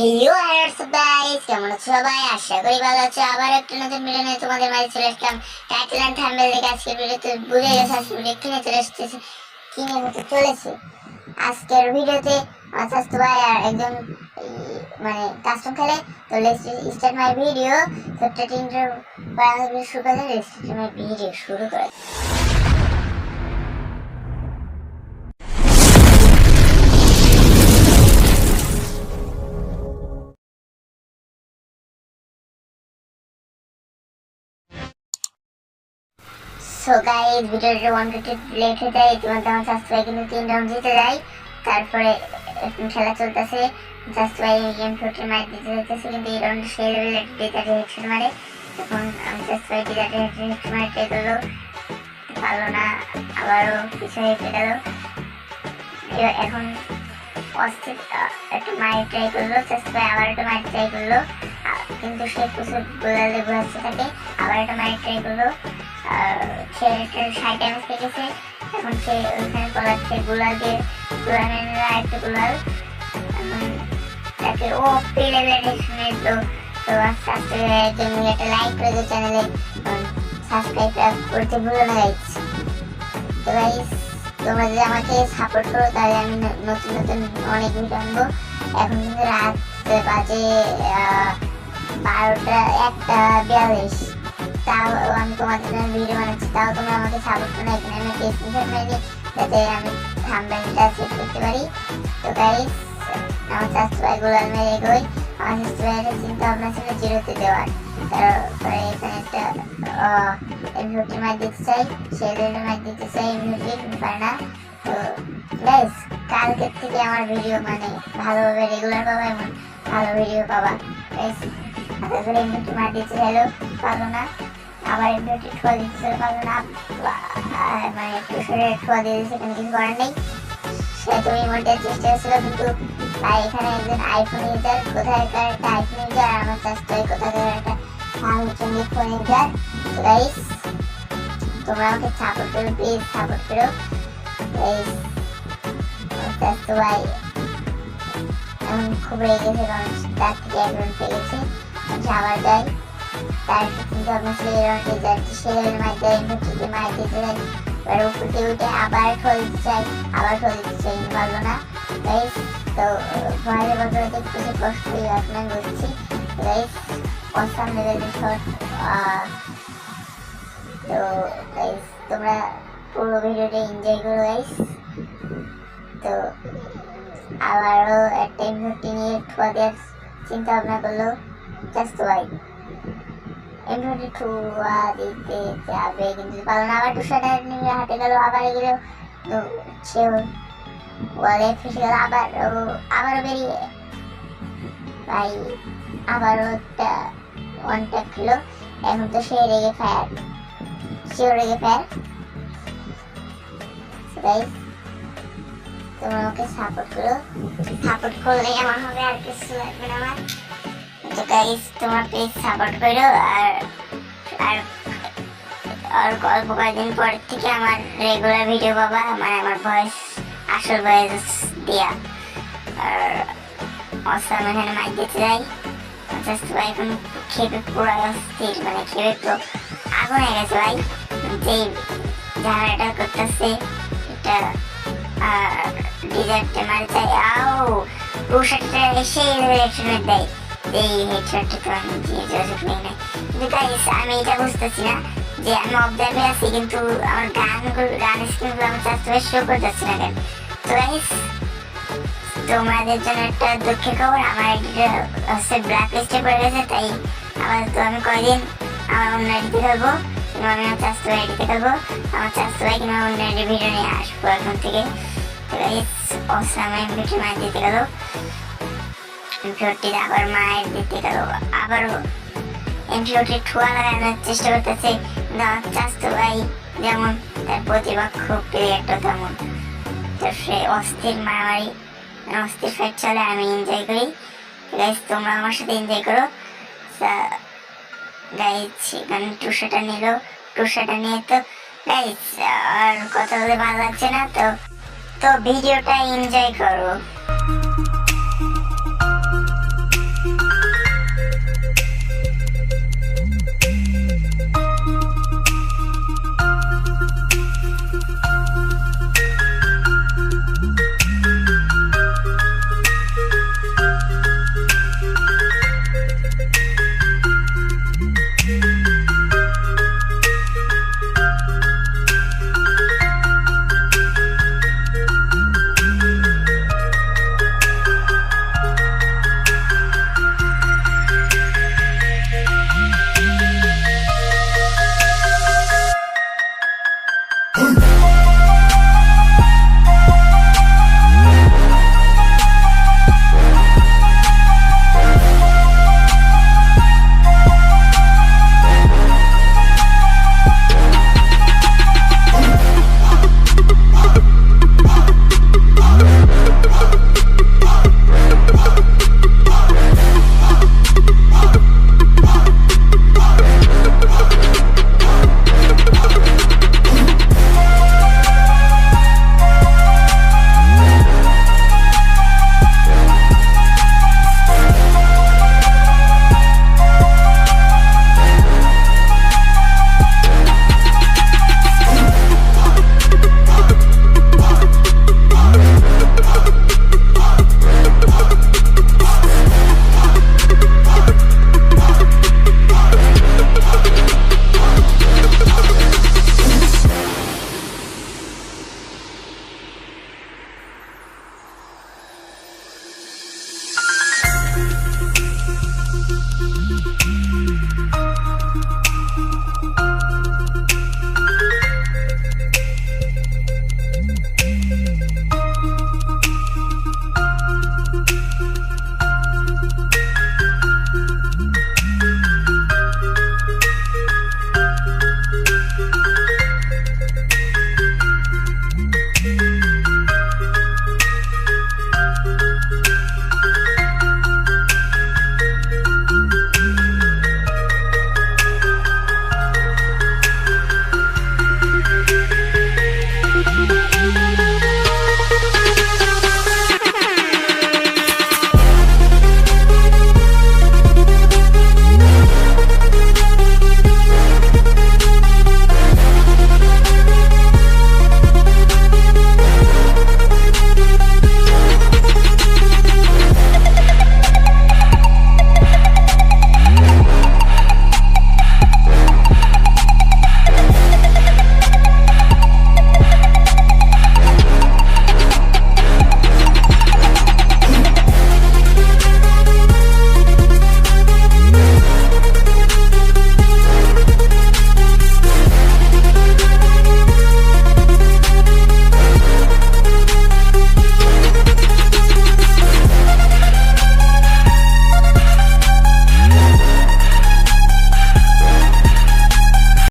Hello হায়ার্স guys কেমন আছো সবাই? আশা করি ভালো আছো। আবার একটা নতুন ভিডিও নিয়ে তোমাদের মাঝে চলে আসলাম। টাইটেল এন্ড থাম্বনেল দেখে আজকের ভিডিওতে বুঝে গেছো আজকের ভিডিও কিনে চলে এসেছে। কিনে হতে চলেছে? আজকের ভিডিওতে আমার স্বাস্থ্য আর একজন মানে কাস্টম খেলে, তো লেটস স্টার্ট মাই ভিডিও তো টেটিংটার বাংলা শুরু করে ভিডিও শুরু করে সো গাইস ভিডিওটা ওয়ান ফিফটি লেট যায় ইতিমধ্যে আমার ভাই কিন্তু তিন রাউন্ড জিতে যায় তারপরে এখন খেলা চলতেছে ভাই গেম ফিফটি মার দিতে যাইতেছে কিন্তু এই রাউন্ড সে লেভেলের ডিটারে হেডশট মারে তখন আমি স্বাস্থ্য ভাই ডিটারে হেডশট মারে ট্রাই করল পারল না আবারও পিছনে গেল এবার এখন অস্থির একটা মায়ের ট্রাই করল ভাই আবার একটা মায়ের ট্রাই করল কিন্তু সে প্রচুর গোলালে ঘুরাচ্ছে থাকে আবার একটা মাইক ট্রাই করল ছেলেটার ষাট ড্যামেজ পেয়েছে এখন সে ওইখানে পলাচ্ছে গুলাল দিয়ে গুলাল মেনরা একটা গুলাল তাকে ও পে লেভেলের শুনে তো তো আস্তে আস্তে তুমি একটা লাইক করে দিও চ্যানেলে সাবস্ক্রাইবটা করতে ভুলো না গাইস তো গাইস তোমরা যদি আমাকে সাপোর্ট করো, তাহলে আমি নতুন নতুন অনেক ভিডিও আনব। এখন কিন্তু রাত বাজে বারোটা একটা বিয়াল্লিশ তাও ভিডিও বানাচ্ছি, তাও তোমরা আমাকে সাপোর্ট আমি একটা স্ক্রিনশট মেরে চিন্তা ভাবনা ছিল দেওয়ার। একটা এমভিউটি মার দিতে আমার ভিডিও মানে ভালোভাবে রেগুলার পাবা এবং ভালো ভিডিও পাবা। গাইস আবার এমভিউটি ঠোয়া দিতে মানে দিয়ে দিয়েছে কোনো কিছু নেই। সে তুমি মনটা চেষ্টা ছিল কিন্তু ভাই এখানে একজন আইফোন ইউজার কোথায়কার একটা আইফোন ইউজার আর আমার চাষটা কোথাকার একটা স্যামসাং ফোন ইউজার তো তোমরা আমাকে সাপোর্ট করো প্লিজ সাপোর্ট করো। গাইস খুব রেগে গেছে, কারণ তার থেকে একজন সে যায় তার রাউন্ডে যাচ্ছে সে লেভেল মার দেয় মুক্তিতে মার দিতে এবার উপরে উঠে আবার ঠোল চাই আবার ঠোল দিতে চাই পারল না গাইস তো ভয়ের বদলে একটু কষ্ট হয়ে আসলে আমি বুঝছি গাইস অসাম লেভেলের শট তো গাইস তোমরা পুরো ভিডিওটা এনজয় করো গাইস তো আবারও একটা ইনভেস্টি নিয়ে ঠোয়া চিন্তা ভাবনা করল জাস্ট ভাই এমনি ঠুয়া দিতে যাবে কিন্তু পারল না আবার টুসাটা নিয়ে হাতে গেল, আবার এগুলো সে ওয়ালে ফেসে গেল আবার ও আবারও বেরিয়ে। ভাই আবারও একটা ট্যাপ খেলো। এখন তো সে রেগে ফায়ার সেও রেগে ফায়ার গাইস তোমরা ওকে সাপোর্ট করো। সাপোর্ট করলে আমার হবে আর কিছু লাগবে না আমার। তো গাইস তোমরা প্লিজ সাপোর্ট করো আর আর আর অল্প কয়েকদিন পর থেকে আমার রেগুলার ভিডিও পাবা মানে আমার ভয়েস আসল ভয়েস দেয়া। আর অসাম এখানে মাইক দিতে যাই জাস্ট ভাই, এখন খেপে পুরো অস্থির মানে খেপে তো আগুন হয়ে গেছে ভাই। যেই ঝামেলাটা করতেছে, এটা ডিজার্টে মারে চাই। আও রুশারটা এসে হেডশট দেয় এই হেডশটটা তো আমি দিয়ে যোগাযোগ নেই না। কিন্তু গাইস আমি এটা বুঝতেছি না যে আমি অবজার্ভে আছি, কিন্তু আমার গানগুলো, গান স্ক্রিনগুলো আমার চাষ থেকে শো করতেছি না কেন? তো গাইস তোমাদের জন্য একটা দুঃখের খবর, আমার আইডিটা হচ্ছে ব্ল্যাক লিস্টে পড়ে গেছে, তাই আবার তো আমি কয়দিন আমার অন্য আইডিতে খেলব কিংবা আমি আমার চাষ আইডিতে খেলব আমার চাষ ভাই কিংবা অন্য আইডি ভিডিও নিয়ে আসব এখন থেকে। তো গাইস অসাম ভিডিও মার দিতে গেল। আবার মায়ের দিতে গেল। আবারও লাগানোর চেষ্টা করতেছে। ভাই, যেমন তার প্রতিপক্ষ প্লেয়ারটা তেমন। তো সে অস্থির মারামারি, অস্থির ফাইট চলে, আমি এনজয় করি। গাইজ তোমরা আমার সাথে এনজয় করো। গাইজ এখানে টুসাটা নিল। টুসাটা নিয়ে তো গাইজ আর কথা বলে ভালো লাগছে না, তো তো ভিডিওটা এনজয় করো।